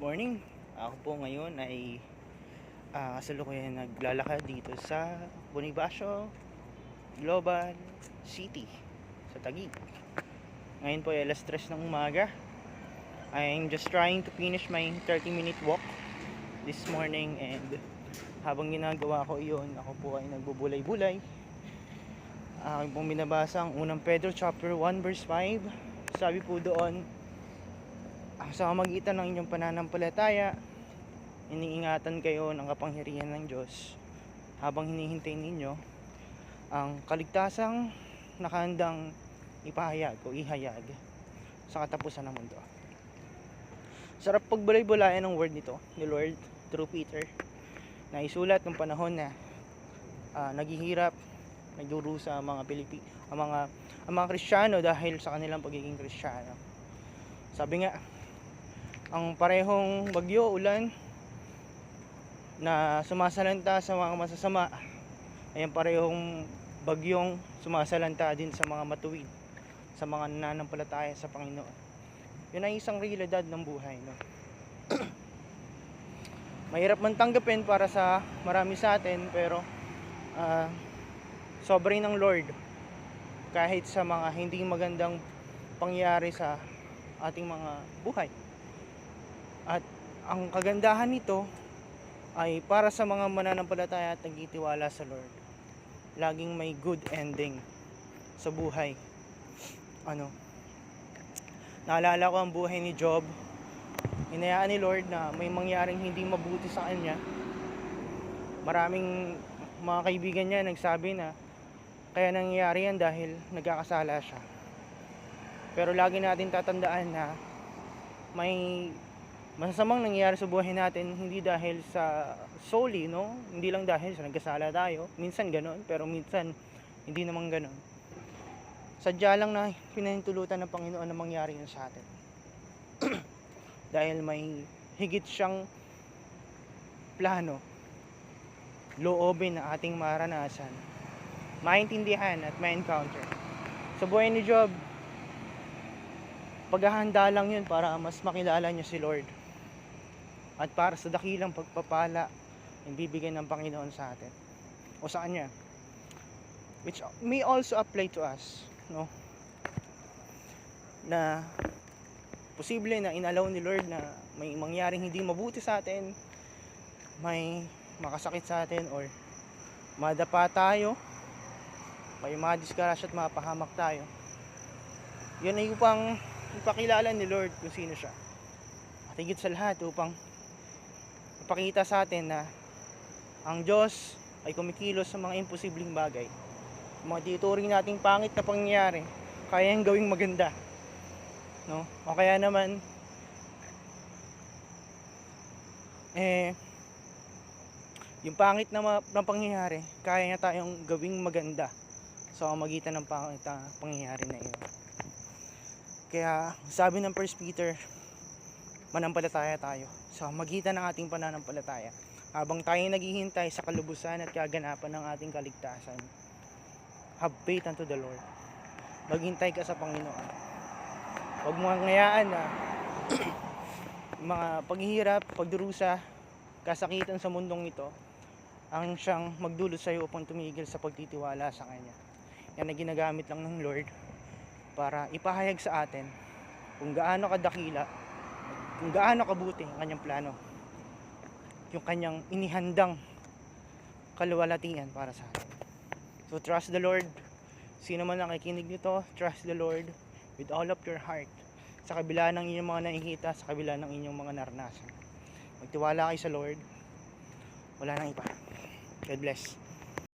morning. Ako po ngayon ay uh, kasalukuyan naglalakad dito sa Bonifacio Global City sa Taguig. Ngayon po ay alas 3 ng umaga. I'm just trying to finish my 30 minute walk this morning and habang ginagawa ko iyon, ako po ay nagbubulay-bulay. Aking pong binabasa ang unang Pedro chapter 1 verse 5. Sabi po doon, "Ah, sa magitan ng inyong pananampalataya, iniingatan kayo ng kapangyarihan ng Diyos habang hinihintay ninyo ang kaligtasang nakahandang ipahayag o ihayag sa katapusan ng mundo. Sarap pagbulay-bulayan ng word nito ni Lord through Peter na isulat ng panahon na ah, naghihirap, nagdurusa ang mga Pilipi, ang mga ang mga Kristiyano dahil sa kanilang pagiging Kristiyano. Sabi nga, ang parehong bagyo, ulan na sumasalanta sa mga masasama ay ang parehong bagyong sumasalanta din sa mga matuwid, sa mga nananampalataya sa Panginoon. Yun ay isang realidad ng buhay. No? Mahirap man tanggapin para sa marami sa atin, pero ah, sovereign ng Lord kahit sa mga hindi magandang pangyayari sa ating mga buhay. At ang kagandahan nito ay para sa mga mananampalataya at nagtitiwala sa Lord. Laging may good ending sa buhay. Ano? Naalala ko ang buhay ni Job. Inayaan ni Lord na may mangyaring hindi mabuti sa kanya. Maraming mga kaibigan niya nagsabi na kaya nangyayari yan dahil nagkakasala siya. Pero lagi natin tatandaan na may masasamang nangyayari sa buhay natin hindi dahil sa solely, no? Hindi lang dahil sa nagkasala tayo. Minsan ganon, pero minsan hindi naman ganon. Sadya lang na pinahintulutan ng Panginoon na mangyari yun sa atin. dahil may higit siyang plano, loobin na ating maranasan, maintindihan at ma-encounter. Sa buhay ni Job, paghahanda lang yun para mas makilala niya si Lord. At para sa dakilang pagpapala yung bibigyan ng Panginoon sa atin. O sa Kanya. Which may also apply to us. No? Na posible na inalaw ni Lord na may mangyaring hindi mabuti sa atin, may makasakit sa atin, or madapa tayo, may mga disgrasya at mapahamak tayo. Yun ay upang ipakilala ni Lord kung sino siya. At higit sa lahat upang ipakita sa atin na ang Diyos ay kumikilos sa mga imposibleng bagay. Mga tituring nating pangit na pangyayari, kaya yung gawing maganda. No? O kaya naman, eh, yung pangit na, na pangyayari, kaya niya tayong gawing maganda sa magitan ng pangit na pangyayari na iyon. Kaya sabi ng 1 Peter, manampalataya tayo sa magitan ng ating pananampalataya. Habang tayo naghihintay sa kalubusan at kaganapan ng ating kaligtasan, have faith unto the Lord. Maghintay ka sa Panginoon. Huwag mo ngayaan na mga paghihirap, pagdurusa, kasakitan sa mundong ito, ang siyang magdulot sa iyo upang tumigil sa pagtitiwala sa Kanya. Yan na ginagamit lang ng Lord para ipahayag sa atin kung gaano kadakila, kung gaano kabuti ang kanyang plano. Yung kanyang inihandang kaluwalhatian para sa atin. So trust the Lord. Sino man nakikinig nito, trust the Lord with all of your heart. Sa kabila ng inyong mga nakikita, sa kabila ng inyong mga naranasan. Magtiwala kayo sa Lord. Wala nang iba. God bless.